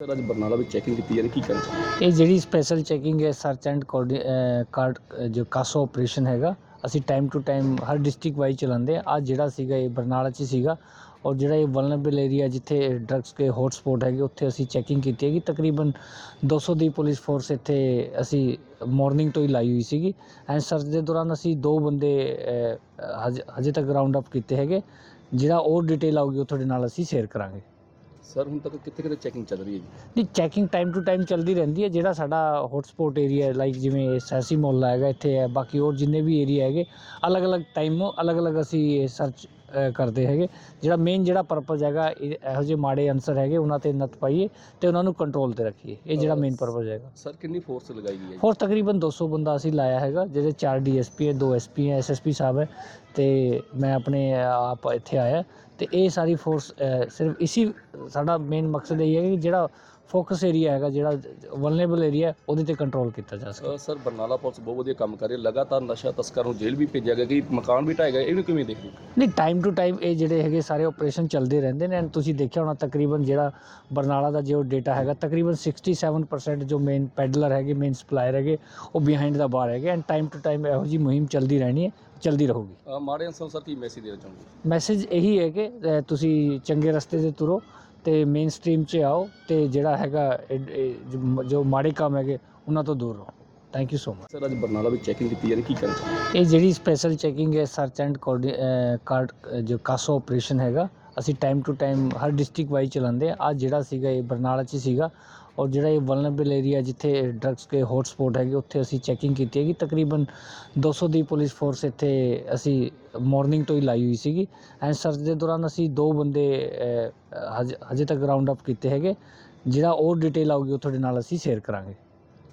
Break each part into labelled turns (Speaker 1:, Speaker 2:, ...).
Speaker 1: Sir ਅੱਜ ਬਰਨਾਲਾ ਵਿੱਚ checking ਕੀਤੀ ਜਾ ਰਹੀ ਕੀ ਕਹਿਣਾ
Speaker 2: ਇਹ ਜਿਹੜੀ ਸਪੈਸ਼ਲ ਚੈਕਿੰਗ ਹੈ ਸਰਚ ਐਂਡ ਕਾਰਡ ਜੋ ਕਾਸੋ ਆਪਰੇਸ਼ਨ ਹੈਗਾ ਅਸੀਂ ਟਾਈਮ ਟੂ ਟਾਈਮ ਹਰ ਡਿਸਟ੍ਰਿਕਟ ਵਾਈਜ਼ ਚਲਾਉਂਦੇ ਆ ਅੱਜ ਜਿਹੜਾ ਸੀਗਾ ਇਹ ਬਰਨਾਲਾ 'ਚ ਸੀਗਾ। ਔਰ ਜਿਹੜਾ ਇਹ ਵਲਨਰੇਬਲ ਏਰੀਆ ਜਿੱਥੇ ਡਰੱਗਸ ਦੇ ਹੌਟ ਸਪੌਟ ਹੈਗੇ ਉੱਥੇ ਅਸੀਂ ਚੈਕਿੰਗ ਕੀਤੀ ਹੈਗੀ। ਤਕਰੀਬਨ 200 ਦੀ ਪੁਲਿਸ ਫੋਰਸ ਇੱਥੇ ਅਸੀਂ ਮਾਰਨਿੰਗ ਤੋਂ ਹੀ ਲਾਈ ਹੋਈ ਸੀਗੀ। ਐਂਡ ਸਰਚ ਦੇ ਦੌਰਾਨ ਅਸੀਂ ਦੋ ਬੰਦੇ ਅਹ, ਹਜੇ ਹਜੇ ਤੱਕ ਰਾਉਂਡ ਅਪ ਕੀਤੇ ਹੈਗੇ। ਜਿਹੜਾ ਹੋਰ ਡਿਟੇਲ ਆਊਗੀ ਉਹ ਤੁਹਾਡੇ ਨਾਲ ਅਸੀਂ ਸ਼ੇਅਰ ਕਰਾਂਗੇ।
Speaker 1: ਸਰ, ਹੁਣ ਤੱਕ ਕਿੱਥੇ ਕਿਤੇ ਚੈਕਿੰਗ ਚੱਲ ਰਹੀ ਹੈ ਜੀ?
Speaker 2: ਨਹੀਂ ਚੈਕਿੰਗ ਟਾਈਮ ਟੂ ਟਾਈਮ ਚੱਲਦੀ ਰਹਿੰਦੀ ਹੈ, ਜਿਹੜਾ ਸਾਡਾ ਹੌਟਸਪੌਟ ਏਰੀਆ ਲਾਈਕ ਜਿਵੇਂ ਸੈਸੀ ਮੁਹੱਲਾ ਹੈਗਾ, ਇੱਥੇ ਹੈ, ਬਾਕੀ ਹੋਰ ਜਿੰਨੇ ਵੀ ਏਰੀਆ ਹੈਗੇ, ਅਲੱਗ-ਅਲੱਗ ਟਾਈਮ ਅਲੱਗ-ਅਲੱਗ ਅਸੀਂ ਸਰਚ ਕਰਦੇ ਹੈਗੇ। ਜਿਹੜਾ ਮੇਨ ਜਿਹੜਾ ਪਰਪਸ ਹੈਗਾ ਇਹ- ਇਹੋ ਜਿਹੇ ਮਾੜੇ ਅਨਸਰ ਹੈਗੇ ਉਹਨਾਂ ਤੇ ਨੱਥ ਪਾਈਏ ਤੇ ਉਹਨਾਂ ਨੂੰ ਕੰਟਰੋਲ ਤੇ ਰੱਖੀਏ। ਇਹ ਜਿਹੜਾ ਮੇਨ ਪਰਪਸ ਹੈਗਾ।
Speaker 1: ਸਰ ਕਿੰਨੀ ਫੋਰਸ ਲਗਾਈ ਗਈ ਹੈ
Speaker 2: ਹੋਰ ਤਕਰੀਬਨ 200 ਬੰਦਾ ਅਸੀਂ ਲਾਇਆ ਹੈਗਾ ਜਿਹਦੇ 4 ਡੀਐਸਪੀ ਹੈ 2 ਐਸਪੀ ਹੈ ਐਸਐਸਪੀ ਸਾਹਿਬ ਹੈ। ਤੇ ਮੈਂ ਆਪਣੇ ਆਪ ਇੱਥੇ ਆਇਆ। ਤੇ ਇਹ ਸਾਰੀ ਫੋਰਸ ਸਿਰਫ ਇਸੀ ਸਾਡਾ ਮੇਨ ਮਕਸਦ ਇਹ ਹੈ ਕਿ ਜਿਹੜਾ ਫੋਕਸ ਏਰੀਆ ਹੈਗਾ ਜਿਹੜਾ ਵਲਨਰੇਬਲ ਏਰੀਆ ਉਹਦੇ ਤੇ ਕੰਟਰੋਲ ਕੀਤਾ ਜਾ ਸਕੇ।
Speaker 1: ਅ, ਸਰ ਬਰਨਾਲਾ ਪੁਲਿਸ ਬਹੁਤ ਵਧੀਆ ਕੰਮ ਕਰ ਰਹੀ ਹੈ। ਲਗਾਤਾਰ ਨਸ਼ਾ ਤਸਕਰ ਨੂੰ ਜੇਲ੍ਹ ਵੀ ਭੇਜਿਆ ਗਿਆ ਕਿ ਮਕਾਨ ਵੀ ਢਾਏ ਗਏ ਇਹਨੂੰ ਕਿਵੇਂ ਦੇਖਦੇ ਹੋ?
Speaker 2: ਨਹੀਂ ਟਾਈਮ ਟੂ ਟਾਈਮ ਇਹ ਜਿਹੜੇ ਹੈਗੇ ਸਾਰੇ ਆਪਰੇਸ਼ਨ ਚੱਲਦੇ ਰਹਿੰਦੇ ਨੇ ਐਂਡ ਤੁਸੀਂ ਦੇਖਿਆ ਹੋਣਾ ਤਕਰੀਬਨ ਜਿਹੜਾ ਬਰਨਾਲਾ ਦਾ ਜੋ ਡੇਟਾ ਹੈਗਾ ਤਕਰੀਬਨ 67% ਜੋ ਮੇਨ ਪੈਡਲਰ ਹੈਗੇ ਮੇਨ ਸਪਲਾਇਰ ਹੈਗੇ ਉਹ ਬਿਹਾਈਂਡ ਦਾ ਬਾਰ ਹੈਗੇ ਐਂਡ ਟਾਈਮ ਟੂ ਟਾਈਮ ਇਹੋ ਜੀ ਮੁਹਿੰਮ ਚੱਲਦੀ ਰਹਿਣੀ ਹੈ ਚੱਲਦੀ ਰਹੂਗੀ।
Speaker 1: ਮਾੜੇ ਅਨਸਰ ਸਰ ਕੀ ਮੈਸੇਜ ਦੇਣਾ ਚਾਹੁੰਦੇ
Speaker 2: ਮੈਸੇਜ ਇਹੀ ਹੈ ਕਿ ਤੁਸੀਂ ਚੰਗੇ ਰਸਤੇ ਤੇ ਤੁਰੋ ਤੇ ਮੇਨ ਸਟ੍ਰੀਮ 'ਚ ਆਓ ਤੇ ਜਿਹੜਾ ਹੈਗਾ ਜੋ ਮਾੜੇ ਕੰਮ ਹੈਗੇ ਉਹਨਾਂ ਤੋਂ ਦੂਰ ਰਹੋ। Thank you so much
Speaker 1: sir ਅੱਜ ਬਰਨਾਲਾ ਵਿੱਚ ਚੈਕਿੰਗ ਕੀਤੀ ਜਾ ਰਹੀ ਕੀ ਚਾਹੁੰਦੇ
Speaker 2: ਇਹ ਜਿਹੜੀ ਸਪੈਸ਼ਲ ਚੈਕਿੰਗ ਹੈ ਸਰਚ ਐਂਡ ਕਾਰਡ ਜੋ ਕਾਸੋ ਆਪਰੇਸ਼ਨ ਹੈਗਾ ਅਸੀਂ ਟਾਈਮ ਟੂ ਟਾਈਮ ਹਰ ਡਿਸਟ੍ਰਿਕਟ ਵਾਈਜ਼ ਚਲਾਉਂਦੇ ਆ ਅੱਜ ਜਿਹੜਾ ਸੀਗਾ ਇਹ ਬਰਨਾਲਾ 'ਚ ਸੀਗਾ। ਔਰ ਜਿਹੜਾ ਇਹ ਵਲਨਰੇਬਲ ਏਰੀਆ ਜਿੱਥੇ ਡਰੱਗਸ ਦੇ ਹੌਟ ਸਪੌਟ ਹੈਗੇ ਉੱਥੇ ਅਸੀਂ ਚੈਕਿੰਗ ਕੀਤੀ ਹੈਗੀ। ਤਕਰੀਬਨ 200 ਦੀ ਪੁਲਿਸ ਫੋਰਸ ਇੱਥੇ ਅਸੀਂ ਮਾਰਨਿੰਗ ਤੋਂ ਹੀ ਲਾਈ ਹੋਈ ਸੀਗੀ। ਐਂਡ ਸਰਚ ਦੇ ਦੌਰਾਨ ਅਸੀਂ ਦੋ ਬੰਦੇ ਹਜੇ ਤੱਕ ਰਾਉਂਡ ਅਪ ਕੀਤੇ ਹੈਗੇ। ਜਿਹੜਾ ਹੋਰ ਡਿਟੇਲ ਆਊਗੀ ਉਹ ਤੁਹਾਡੇ ਨਾਲ ਅਸੀਂ ਸ਼ੇਅਰ ਕਰਾਂਗੇ।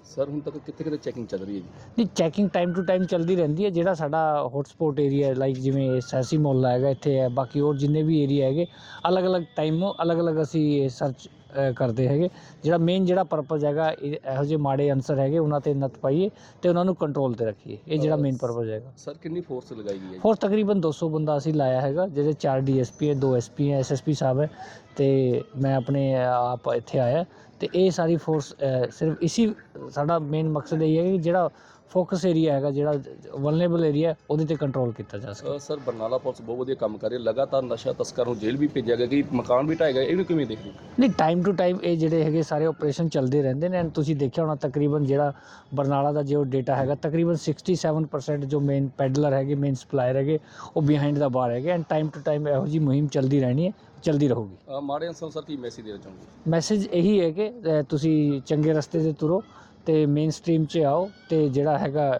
Speaker 1: ਸਰ, ਹੁਣ ਤੱਕ ਕਿੱਥੇ ਕਿਤੇ ਚੈਕਿੰਗ ਚੱਲ ਰਹੀ ਹੈ ਜੀ?
Speaker 2: ਨਹੀਂ ਚੈਕਿੰਗ ਟਾਈਮ ਟੂ ਟਾਈਮ ਚੱਲਦੀ ਰਹਿੰਦੀ ਹੈ, ਜਿਹੜਾ ਸਾਡਾ ਹੌਟਸਪੌਟ ਏਰੀਆ ਲਾਈਕ ਜਿਵੇਂ ਸੈਸੀ ਮੁਹੱਲਾ ਹੈਗਾ, ਇੱਥੇ ਹੈ, ਬਾਕੀ ਹੋਰ ਜਿੰਨੇ ਵੀ ਏਰੀਆ ਹੈਗੇ, ਅਲੱਗ-ਅਲੱਗ ਟਾਈਮ ਅਲੱਗ-ਅਲੱਗ ਅਸੀਂ ਸਰਚ ਕਰਦੇ ਹੈਗੇ। ਜਿਹੜਾ ਮੇਨ ਜਿਹੜਾ ਪਰਪਸ ਹੈਗਾ ਇਹ- ਜਿਹੇ ਮਾੜੇ ਅਨਸਰ ਹੈਗੇ ਉਹਨਾਂ ਤੇ ਨੱਥ ਪਾਈਏ ਤੇ ਉਹਨਾਂ ਨੂੰ ਕੰਟਰੋਲ ਤੇ ਰੱਖੀਏ। ਇਹ ਜਿਹੜਾ ਮੇਨ ਪਰਪਸ ਹੈਗਾ।
Speaker 1: ਸਰ ਕਿੰਨੀ ਫੋਰਸ ਲਗਾਈ ਗਈ ਹੈ
Speaker 2: ਹੋਰ ਤਕਰੀਬਨ 200 ਬੰਦਾ ਅਸੀਂ ਲਾਇਆ ਹੈਗਾ ਜਿਹਦੇ 4 ਡੀਐਸਪੀ ਹੈ 2 ਐਸਪੀ ਹੈ ਐਸਐਸਪੀ ਸਾਹਿਬ ਹੈ ਤੇ ਮੈਂ ਆਪਣੇ ਆਪ ਇੱਥੇ ਆਇਆ। ਤੇ ਇਹ ਸਾਰੀ ਫੋਰਸ ਸਿਰਫ ਇਸੀ ਸਾਡਾ ਮੇਨ ਮਕਸਦ ਇਹ ਹੈ ਕਿ ਜਿਹੜਾ ਫੋਕਸ ਏਰੀਆ ਹੈਗਾ ਜਿਹੜਾ ਵਲਨਰੇਬਲ ਏਰੀਆ ਉਹਦੇ ਤੇ ਕੰਟਰੋਲ ਕੀਤਾ ਜਾ ਸਕੇ।
Speaker 1: ਸਰ ਬਰਨਾਲਾ ਪੁਲਿਸ ਬਹੁਤ ਵਧੀਆ ਕੰਮ ਕਰ ਰਹੀ ਹੈ। ਲਗਾਤਾਰ ਨਸ਼ਾ ਤਸਕਰ ਨੂੰ ਜੇਲ੍ਹ ਵੀ ਭੇਜਿਆ ਗਿਆ ਕਿ ਮਕਾਨ ਵੀ ਢਾਏ ਗਏ ਇਹਨੂੰ ਕਿਵੇਂ ਦੇਖਦੇ?
Speaker 2: ਨਹੀਂ ਟਾਈਮ ਟੂ ਟਾਈਮ ਇਹ ਜਿਹੜੇ ਹੈਗੇ ਸਾਰੇ ਆਪਰੇਸ਼ਨ ਚੱਲਦੇ ਰਹਿੰਦੇ ਨੇ ਐਂਡ ਤੁਸੀਂ ਦੇਖਿਆ ਹੋਣਾ ਤਕਰੀਬਨ ਜਿਹੜਾ ਬਰਨਾਲਾ ਦਾ ਜੋ ਡੇਟਾ ਹੈਗਾ ਤਕਰੀਬਨ 67% ਜੋ ਮੇਨ ਪੈਡਲਰ ਹੈਗੇ ਮੇਨ ਸਪਲਾਇਰ ਹੈਗੇ ਉਹ ਬਿਹਾਈਂਡ ਦਾ ਬਾਰ ਹੈਗੇ ਐਂਡ ਟਾਈਮ ਟੂ ਟਾਈਮ ਇਹੋ ਜੀ ਮੁਹਿੰਮ ਚੱਲਦੀ ਰਹਿਣੀ ਹੈ ਚੱਲਦੀ ਰਹੂਗੀ।
Speaker 1: ਮਾੜੇ ਅਨਸਰ ਸਰ ਕੀ ਮੈਸੇਜ ਦੇਣਾ ਚਾਹੁੰਦੇ
Speaker 2: ਮੈਸੇਜ ਇਹੀ ਹੈ ਕਿ ਤੁਸੀਂ ਚੰਗੇ ਰਸਤੇ ਤੇ ਤੁਰੋ ਤੇ ਮੇਨ ਸਟ੍ਰੀਮ 'ਚ ਆਓ ਤੇ ਜਿਹੜਾ ਹੈਗਾ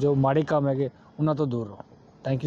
Speaker 2: ਜੋ ਮਾੜੇ ਕੰਮ ਹੈਗੇ ਉਹਨਾਂ ਤੋਂ ਦੂਰ ਰਹੋ। Thank you